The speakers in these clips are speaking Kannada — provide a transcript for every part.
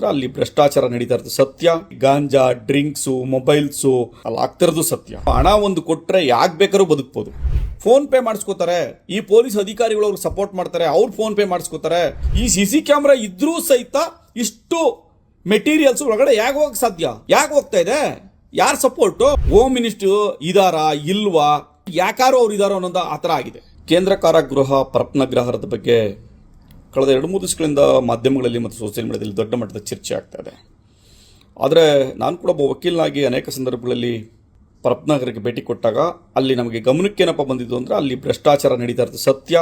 ಅಂದ್ರೆ ಅಲ್ಲಿ ಭ್ರಷ್ಟಾಚಾರ ನಡೀತಾ ಇರೋದು ಸತ್ಯ. ಗಾಂಜಾ, ಡ್ರಿಂಕ್ಸು, ಮೊಬೈಲ್ಸು, ಅಲ್ಲಿ ಆಗ್ತಿರೋದು ಸತ್ಯ. ಹಣ ಒಂದು ಕೊಟ್ರೆ ಯಾಕೆ ಬೇಕಾದ್ರೂ ಬದುಕ್ಬೋದು. ಫೋನ್ ಪೇ ಮಾಡಿಸ್ಕೋತಾರೆ. ಈ ಪೊಲೀಸ್ ಅಧಿಕಾರಿಗಳು ಅವ್ರಿಗೆ ಸಪೋರ್ಟ್ ಮಾಡ್ತಾರೆ. ಅವ್ರು ಫೋನ್ ಪೇ ಮಾಡಿಸ್ಕೋತಾರೆ. ಈ ಸಿ ಸಿ ಕ್ಯಾಮ್ರಾ ಇದ್ರೂ ಸಹಿತ ಇಷ್ಟು ಮೆಟೀರಿಯಲ್ಸ್ ಒಳಗಡೆ ಯಾಕೆ ಹೋಗಕ್ ಸಾಧ್ಯ? ಯಾಕೆ ಹೋಗ್ತಾ ಇದೆ? ಯಾರ ಸಪೋರ್ಟು ಹೋಮ್ ಮಿನಿಸ್ಟರ್ ಇದಾರಾ, ಇಲ್ವಾ? ಯಾಕಾರು ಅವ್ರು ಇದಾರೋ ಅನ್ನೋದು ಆ ಥರ ಆಗಿದೆ. ಕೇಂದ್ರ ಕಾರಾಗೃಹ ಪ್ರಪ್ನಗ್ರಹರದ ಬಗ್ಗೆ ಕಳೆದ ಎರಡು ಮೂರು ದಿವಸಗಳಿಂದ ಮಾಧ್ಯಮಗಳಲ್ಲಿ ಮತ್ತು ಸೋಷಿಯಲ್ ಮೀಡಿಯಾದಲ್ಲಿ ದೊಡ್ಡ ಮಟ್ಟದ ಚರ್ಚೆ ಆಗ್ತಾ ಇದೆ. ಆದರೆ ನಾನು ಕೂಡ ಒಬ್ಬ ವಕೀಲನಾಗಿ ಅನೇಕ ಸಂದರ್ಭಗಳಲ್ಲಿ ಪರಪ್ನಗರಕ್ಕೆ ಭೇಟಿ ಕೊಟ್ಟಾಗ ಅಲ್ಲಿ ನಮಗೆ ಗಮನಕ್ಕೇನಪ್ಪ ಬಂದಿದ್ದು ಅಂದರೆ ಅಲ್ಲಿ ಭ್ರಷ್ಟಾಚಾರ ನಡೀತಾ ಇರೋದು ಸತ್ಯ.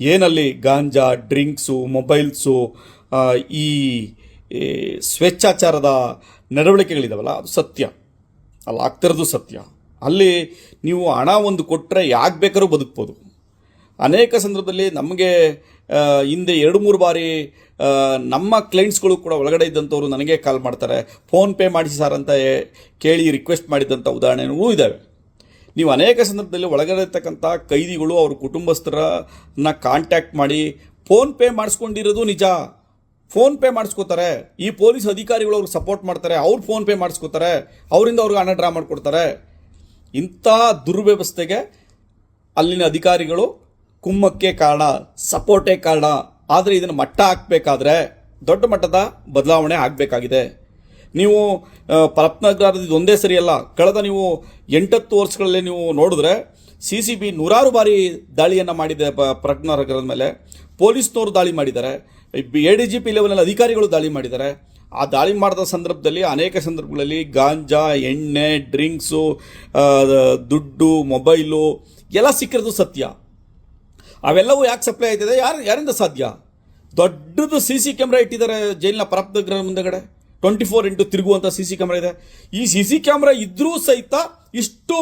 ಏನಲ್ಲಿ ಗಾಂಜಾ, ಡ್ರಿಂಕ್ಸು, ಮೊಬೈಲ್ಸು ಈ ಸ್ವೇಚ್ಛಾಚಾರದ ನಡವಳಿಕೆಗಳಿದಾವಲ್ಲ, ಅದು ಸತ್ಯ. ಅಲ್ಲಿ ಆಗ್ತಿರೋದು ಸತ್ಯ. ಅಲ್ಲಿ ನೀವು ಹಣ ಒಂದು ಕೊಟ್ಟರೆ ಯಾಕೆ ಬೇಕಾದ್ರೂ ಬದುಕ್ಬೋದು. ಅನೇಕ ಸಂದರ್ಭದಲ್ಲಿ ನಮಗೆ ಹಿಂದೆ ಎರಡು ಮೂರು ಬಾರಿ ನಮ್ಮ ಕ್ಲೈಂಟ್ಸ್ಗಳು ಕೂಡ ಒಳಗಡೆ ಇದ್ದಂಥವ್ರು ನನಗೆ ಕಾಲ್ ಮಾಡ್ತಾರೆ. ಫೋನ್ ಪೇ ಮಾಡಿಸಿ ಸರ್ ಅಂತ ಕೇಳಿ ರಿಕ್ವೆಸ್ಟ್ ಮಾಡಿದಂಥ ಉದಾಹರಣೆಗಳು ಇದ್ದಾವೆ ನೀವು ಅನೇಕ ಸಂದರ್ಭದಲ್ಲಿ ಒಳಗಡೆ ಇರ್ತಕ್ಕಂಥ ಕೈದಿಗಳು ಅವ್ರ ಕುಟುಂಬಸ್ಥರನ್ನ ಕಾಂಟ್ಯಾಕ್ಟ್ ಮಾಡಿ ಫೋನ್ ಪೇ ಮಾಡಿಸ್ಕೊಂಡಿರೋದು ನಿಜ. ಫೋನ್ ಪೇ ಮಾಡಿಸ್ಕೋತಾರೆ. ಈ ಪೊಲೀಸ್ ಅಧಿಕಾರಿಗಳು ಅವ್ರಿಗೆ ಸಪೋರ್ಟ್ ಮಾಡ್ತಾರೆ. ಅವ್ರು ಫೋನ್ ಪೇ ಮಾಡಿಸ್ಕೋತಾರೆ. ಅವರಿಂದ ಅವ್ರಿಗೆ ಹಣ ಡ್ರಾ ಮಾಡಿಕೊಡ್ತಾರೆ. ಇಂಥ ದುರ್ವ್ಯವಸ್ಥೆಗೆ ಅಲ್ಲಿನ ಅಧಿಕಾರಿಗಳು ಕುಮ್ಮಕ್ಕೆ ಕಾರಣ ಸಪೋರ್ಟೇ ಕಾರಣ ಆದರೆ ಇದನ್ನು ಮಟ್ಟ ಹಾಕಬೇಕಾದ್ರೆ ದೊಡ್ಡ ಮಟ್ಟದ ಬದಲಾವಣೆ ಆಗಬೇಕಾಗಿದೆ. ನೀವು ಆ, ಪರಪ್ನಗರದ ಒಂದೇ ಸರಿಯಲ್ಲ ಕಳೆದ ನೀವು ಎಂಟತ್ತು ವರ್ಷಗಳಲ್ಲಿ ನೀವು ನೋಡಿದ್ರೆ ಸಿ ಸಿ ಬಿ ನೂರಾರು ಬಾರಿ ದಾಳಿಯನ್ನು ಮಾಡಿದೆ ಪ- ಪ್ರಜ್ಞಾನಗರದ ಮೇಲೆ. ಪೊಲೀಸ್ನವರು ದಾಳಿ ಮಾಡಿದ್ದಾರೆ. ಎ ಡಿ ಜಿ ಪಿ ಲೆವೆಲಲ್ಲಿ ಅಧಿಕಾರಿಗಳು ದಾಳಿ ಮಾಡಿದ್ದಾರೆ. ಆ ದಾಳಿ ಮಾಡಿದ ಸಂದರ್ಭದಲ್ಲಿ ಅನೇಕ ಸಂದರ್ಭಗಳಲ್ಲಿ ಗಾಂಜಾ ಎಣ್ಣೆ ಡ್ರಿಂಕ್ಸು ದುಡ್ಡು ಮೊಬೈಲು ಎಲ್ಲ ಸಿಕ್ಕಿರೋದು ಸತ್ಯ. ಅವೆಲ್ಲವೂ ಯಾಕೆ ಸಪ್ಲೈ ಆಯ್ತಿದೆ ಯಾರು, ಯಾರಿಂದ ಸಾಧ್ಯ? ದೊಡ್ಡದು ಸಿ ಸಿ ಕ್ಯಾಮ್ರಾ ಇಟ್ಟಿದ್ದಾರೆ ಜೈಲಿನ ಪರಪ್ತಗ್ರಹ ಮುಂದೆಗಡೆ. ಟ್ವೆಂಟಿ ಫೋರ್ ಇಂಟು ತಿರುಗುವಂಥ ಸಿ ಸಿ ಕ್ಯಾಮ್ರಾ ಇದೆ. ಈ ಸಿ ಸಿ ಕ್ಯಾಮ್ರಾ ಇದ್ರೂ ಸಹಿತ ಇಷ್ಟು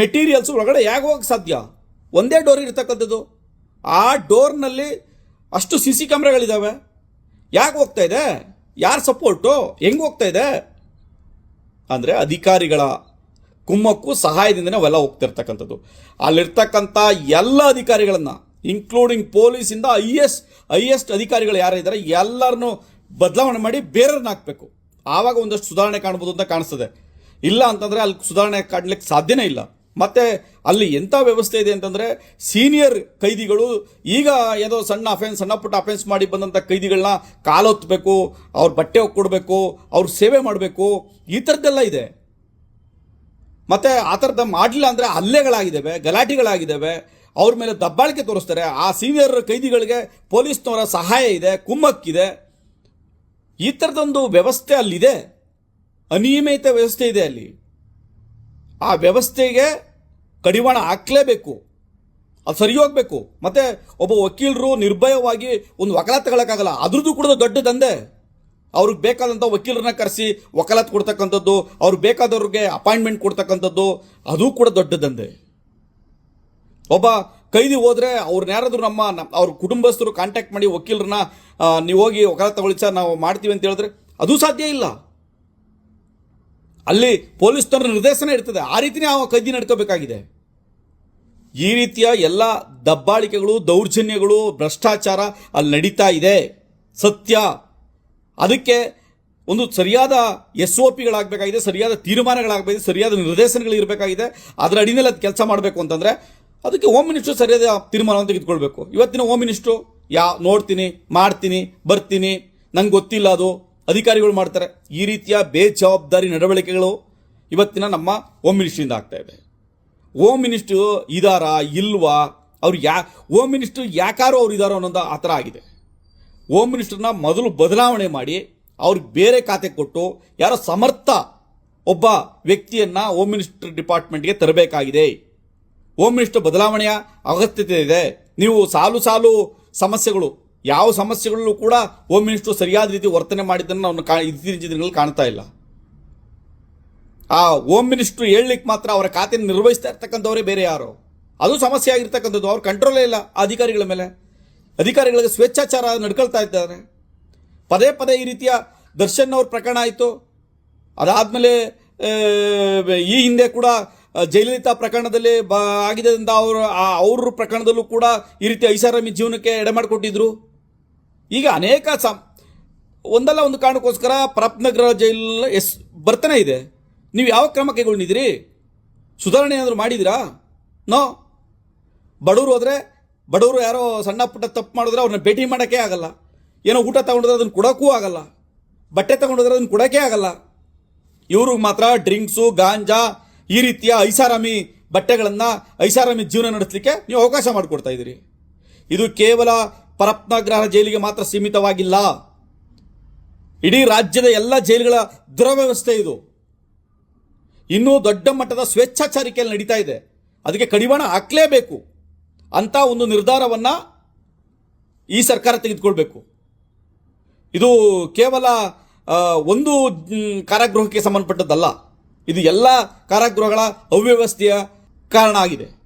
ಮೆಟೀರಿಯಲ್ಸ್ ಒಳಗಡೆ ಯಾಕೆ ಹೋಗಕ್ಕೆ ಸಾಧ್ಯ? ಒಂದೇ ಡೋರ್ ಇರ್ತಕ್ಕಂಥದ್ದು. ಆ ಡೋರ್ನಲ್ಲಿ ಅಷ್ಟು ಸಿ ಸಿ ಕ್ಯಾಮ್ರಾಗಳಿದ್ದಾವೆ ಯಾಕೆ ಹೋಗ್ತಾ ಇದೆ? ಯಾರು ಸಪೋರ್ಟು ಹೆಂಗೆ ಹೋಗ್ತಾ ಇದೆ? ಅಂದರೆ ಅಧಿಕಾರಿಗಳ ಕುಮ್ಮಕ್ಕು ಸಹಾಯದಿಂದನೇ ಅವೆಲ್ಲ ಹೋಗ್ತಿರ್ತಕ್ಕಂಥದ್ದು. ಅಲ್ಲಿರ್ತಕ್ಕಂಥ ಎಲ್ಲ ಅಧಿಕಾರಿಗಳನ್ನು ಇನ್ಕ್ಲೂಡಿಂಗ್ ಪೊಲೀಸಿಂದ ಐ ಎಸ್ ಎಸ್ ಅಧಿಕಾರಿಗಳು ಯಾರಿದ್ದಾರೆ ಎಲ್ಲರನ್ನೂ ಬದಲಾವಣೆ ಮಾಡಿ ಬೇರೆಯವ್ರನ್ನ ಹಾಕಬೇಕು. ಆವಾಗ ಒಂದಷ್ಟು ಸುಧಾರಣೆ ಕಾಣ್ಬೋದು ಅಂತ ಕಾಣಿಸ್ತದೆ. ಇಲ್ಲ ಅಂತಂದರೆ ಅಲ್ಲಿ ಸುಧಾರಣೆ ಕಾಣಲಿಕ್ಕೆ ಸಾಧ್ಯನೇ ಇಲ್ಲ. ಮತ್ತು ಅಲ್ಲಿ ಎಂಥ ವ್ಯವಸ್ಥೆ ಇದೆ ಅಂತಂದರೆ ಸೀನಿಯರ್ ಕೈದಿಗಳು ಈಗ ಏನೋ ಸಣ್ಣ ಅಫೆನ್ಸ್ ಸಣ್ಣ ಪುಟ್ಟ ಅಫೆನ್ಸ್ ಮಾಡಿ ಬಂದಂಥ ಕೈದಿಗಳನ್ನ ಕಾಲೊತ್ತಬೇಕು ಅವ್ರ ಬಟ್ಟೆ ಕೊಡಬೇಕು, ಅವ್ರ ಸೇವೆ ಮಾಡಬೇಕು, ಈ ಥರದ್ದೆಲ್ಲ ಇದೆ. ಮತ್ತೆ ಆ ಥರದ ಮಾಡಲಿಲ್ಲ ಅಂದರೆ ಹಲ್ಲೆಗಳಾಗಿದ್ದಾವೆ, ಗಲಾಟೆಗಳಾಗಿದ್ದಾವೆ. ಅವ್ರ ಮೇಲೆ ದಬ್ಬಾಳಿಕೆ ತೋರಿಸ್ತಾರೆ. ಆ ಸೀನಿಯರ್ ಕೈದಿಗಳಿಗೆ ಪೊಲೀಸ್ನವರ ಸಹಾಯ ಇದೆ, ಕುಮ್ಮಕ್ಕಿದೆ. ಈ ಥರದೊಂದು ವ್ಯವಸ್ಥೆ ಅಲ್ಲಿದೆ. ಅನಿಯಮಿತ ವ್ಯವಸ್ಥೆ ಇದೆ ಅಲ್ಲಿ. ಆ ವ್ಯವಸ್ಥೆಗೆ ಕಡಿವಾಣ ಹಾಕಲೇಬೇಕು. ಅದು ಸರಿ ಹೋಗಬೇಕು. ಮತ್ತು ಒಬ್ಬ ವಕೀಲರು ನಿರ್ಭಯವಾಗಿ ಒಂದು ವಕಾಲ ತಗೊಳ್ಳೋಕ್ಕಾಗಲ್ಲ ಅದ್ರದ್ದು ಕೂಡ ದೊಡ್ಡ ದಂಧೆ. ಅವ್ರಿಗೆ ಬೇಕಾದಂಥ ವಕೀಲರನ್ನ ಕರೆಸಿ ವಕಾಲತ್ ಕೊಡ್ತಕ್ಕಂಥದ್ದು, ಅವ್ರಿಗೆ ಬೇಕಾದವ್ರಿಗೆ ಅಪಾಯಿಂಟ್ಮೆಂಟ್ ಕೊಡ್ತಕ್ಕಂಥದ್ದು, ಅದು ಕೂಡ ದೊಡ್ಡ ದಂಧೆ ಒಬ್ಬ ಕೈದಿ ಹೋದ್ರೆ ಅವ್ರನ್ನ ಯಾರಾದ್ರೂ ನಮ್ಮ ಅವ್ರ ಕುಟುಂಬಸ್ಥರು ಕಾಂಟ್ಯಾಕ್ಟ್ ಮಾಡಿ ವಕೀಲರನ್ನ ನೀವು ಹೋಗಿ ವಕಾಲತ್ ತಗೊಳ್ಳಿ ಸರ್ ನಾವು ಮಾಡ್ತೀವಿ ಅಂತ ಹೇಳಿದ್ರೆ ಅದು ಸಾಧ್ಯ ಇಲ್ಲ. ಅಲ್ಲಿ ಪೊಲೀಸ್ನವ್ರ ನಿರ್ದೇಶನ ಇರ್ತದೆ. ಆ ರೀತಿನೇ ಆ ಕೈದಿ ನಡ್ಕೋಬೇಕಾಗಿದೆ. ಈ ರೀತಿಯ ಎಲ್ಲ ದಬ್ಬಾಳಿಕೆಗಳು, ದೌರ್ಜನ್ಯಗಳು, ಭ್ರಷ್ಟಾಚಾರ ಅಲ್ಲಿ ನಡೀತಾ ಇದೆ. ಸತ್ಯ. ಅದಕ್ಕೆ ಒಂದು ಸರಿಯಾದ ಎಸ್ ಒ ಪಿಗಳಾಗಬೇಕಾಗಿದೆ ಸರಿಯಾದ ತೀರ್ಮಾನಗಳಾಗಬೇಕು ಸರಿಯಾದ ನಿರ್ದೇಶನಗಳು ಇರಬೇಕಾಗಿದೆ ಅದರ ಅಡಿನಲ್ಲಿ ಅದು ಕೆಲಸ ಮಾಡಬೇಕು ಅಂತಂದರೆ ಅದಕ್ಕೆ ಹೋಮ್ ಮಿನಿಸ್ಟ್ರು ಸರಿಯಾದ ತೀರ್ಮಾನವನ್ನು ತೆಗೆದುಕೊಳ್ಬೇಕು. ಇವತ್ತಿನ ಹೋಮ್ ಮಿನಿಸ್ಟ್ರು ಯಾ ನೋಡ್ತೀನಿ, ಮಾಡ್ತೀನಿ, ಬರ್ತೀನಿ, ನಂಗೆ ಗೊತ್ತಿಲ್ಲ ಅದು, ಅಧಿಕಾರಿಗಳು ಮಾಡ್ತಾರೆ. ಈ ರೀತಿಯ ಬೇಜವಾಬ್ದಾರಿ ನಡವಳಿಕೆಗಳು ಇವತ್ತಿನ ನಮ್ಮ ಹೋಮ್ ಮಿನಿಸ್ಟ್ರಿಂದ ಆಗ್ತಾ ಇದೆ. ಹೋಮ್ ಮಿನಿಸ್ಟ್ರು ಇದಾರಾ, ಇಲ್ವಾ, ಅವ್ರು ಯಾ ಹೋಮ್ ಮಿನಿಸ್ಟ್ರು ಯಾಕಾರೋ ಅವ್ರು ಇದಾರೋ ಅನ್ನೋದು ಆ ಥರ ಆಗಿದೆ. ಹೋಮ್ ಮಿನಿಸ್ಟರ್ನ ಮೊದಲು ಬದಲಾವಣೆ ಮಾಡಿ ಅವ್ರಿಗೆ ಬೇರೆ ಖಾತೆ ಕೊಟ್ಟು ಯಾರೋ ಸಮರ್ಥ ಒಬ್ಬ ವ್ಯಕ್ತಿಯನ್ನ ಹೋಮ್ ಮಿನಿಸ್ಟರ್ ಡಿಪಾರ್ಟ್ಮೆಂಟ್ಗೆ ತರಬೇಕಾಗಿದೆ. ಹೋಮ್ ಮಿನಿಸ್ಟರ್ ಬದಲಾವಣೆಯ ಅಗತ್ಯತೆ ಇದೆ. ನೀವು ಸಾಲು ಸಾಲು ಸಮಸ್ಯೆಗಳು, ಯಾವ ಸಮಸ್ಯೆಗಳಲ್ಲೂ ಕೂಡ ಹೋಮ್ ಮಿನಿಸ್ಟರ್ ಸರಿಯಾದ ರೀತಿ ವರ್ತನೆ ಮಾಡಿದ್ದನ್ನು ನಾವು ಕಾ, ಇತ್ತೀಚಿನ ದಿನಗಳಲ್ಲಿ ಕಾಣ್ತಾ ಇಲ್ಲ. ಆ ಹೋಮ್ ಮಿನಿಸ್ಟ್ರು ಹೇಳಲಿಕ್ಕೆ ಮಾತ್ರ ಅವರ ಖಾತೆಯನ್ನು ನಿರ್ವಹಿಸ್ತಾ ಇರ್ತಕ್ಕಂಥವರೇ ಬೇರೆ ಯಾರು. ಅದು ಸಮಸ್ಯೆ ಆಗಿರ್ತಕ್ಕಂಥದ್ದು, ಅವ್ರ ಕಂಟ್ರೋಲೇ ಇಲ್ಲ ಅಧಿಕಾರಿಗಳ ಮೇಲೆ. ಅಧಿಕಾರಿಗಳಿಗೆ ಸ್ವೇಚ್ಛಾಚಾರ ನಡ್ಕೊಳ್ತಾ ಇದ್ದಾರೆ. ಪದೇ ಪದೇ ಈ ರೀತಿಯ ದರ್ಶನ್ ಅವ್ರ ಪ್ರಕರಣ ಆಯಿತು. ಅದಾದಮೇಲೆ ಈ ಹಿಂದೆ ಕೂಡ ಜಯಲಲಿತಾ ಪ್ರಕರಣದಲ್ಲಿ ಬ ಆಗಿದ್ದರಿಂದ ಅವರು ಅವರ ಪ್ರಕರಣದಲ್ಲೂ ಕೂಡ ಈ ರೀತಿ ಐಷಾರಾಮಿ ಜೀವನಕ್ಕೆ ಎಡೆ ಮಾಡಿಕೊಟ್ಟಿದ್ರು. ಈಗ ಅನೇಕ ಸಂ, ಒಂದಲ್ಲ ಒಂದು ಕಾರಣಕ್ಕೋಸ್ಕರ ಪರಪ್ನಗರ ಜೈಲ್ ಎಸ್, ಬರ್ತಾನೆ ಇದೆ. ನೀವು ಯಾವ ಕ್ರಮ ಕೈಗೊಂಡಿದ್ದೀರಿ ಸುಧಾರಣೆ ಏನಾದರೂ ಮಾಡಿದ್ದೀರಾ? ನೋ. ಬಡವರು ಹೋದರೆ ಬಡವರು ಯಾರೋ ಸಣ್ಣ ಪುಟ್ಟ ತಪ್ಪು ಮಾಡಿದ್ರೆ ಅವ್ರನ್ನ ಭೇಟಿ ಮಾಡೋಕ್ಕೆ ಆಗಲ್ಲ. ಏನೋ ಊಟ ತಗೊಂಡಿದ್ರೆ ಅದನ್ನು ಕೊಡೋಕ್ಕೂ ಆಗಲ್ಲ. ಬಟ್ಟೆ ತಗೊಂಡಿದ್ರೆ ಅದನ್ನು ಕೊಡೋಕ್ಕೆ ಆಗಲ್ಲ. ಇವ್ರಿಗೆ ಮಾತ್ರ ಡ್ರಿಂಕ್ಸು, ಗಾಂಜಾ, ಈ ರೀತಿಯ ಐಷಾರಾಮಿ ಬಟ್ಟೆಗಳನ್ನು ಐಷಾರಾಮಿ ಜೀವನ ನಡೆಸಲಿಕ್ಕೆ ನೀವು ಅವಕಾಶ ಮಾಡಿಕೊಡ್ತಾ ಇದ್ದೀರಿ. ಇದು ಕೇವಲ ಪರಪ್ನಗ್ರಹ ಜೈಲಿಗೆ ಮಾತ್ರ ಸೀಮಿತವಾಗಿಲ್ಲ. ಇಡೀ ರಾಜ್ಯದ ಎಲ್ಲ ಜೈಲುಗಳ ದುರವ್ಯವಸ್ಥೆ ಇದು. ಇನ್ನೂ ದೊಡ್ಡ ಮಟ್ಟದ ಸ್ವೇಚ್ಛಾಚಾರಿಕೆಯಲ್ಲಿ ನಡೀತಾ ಇದೆ. ಅದಕ್ಕೆ ಕಡಿವಾಣ ಹಾಕಲೇಬೇಕು. ಅಂತ ಒಂದು ನಿರ್ಧಾರವನ್ನು ಈ ಸರ್ಕಾರ ತೆಗೆದುಕೊಳ್ಬೇಕು. ಇದು ಕೇವಲ ಒಂದು ಕಾರಾಗೃಹಕ್ಕೆ ಸಂಬಂಧಪಟ್ಟದ್ದಲ್ಲ. ಇದು ಎಲ್ಲ ಕಾರಾಗೃಹಗಳ ಅವ್ಯವಸ್ಥೆಯ ಕಾರಣ ಆಗಿದೆ.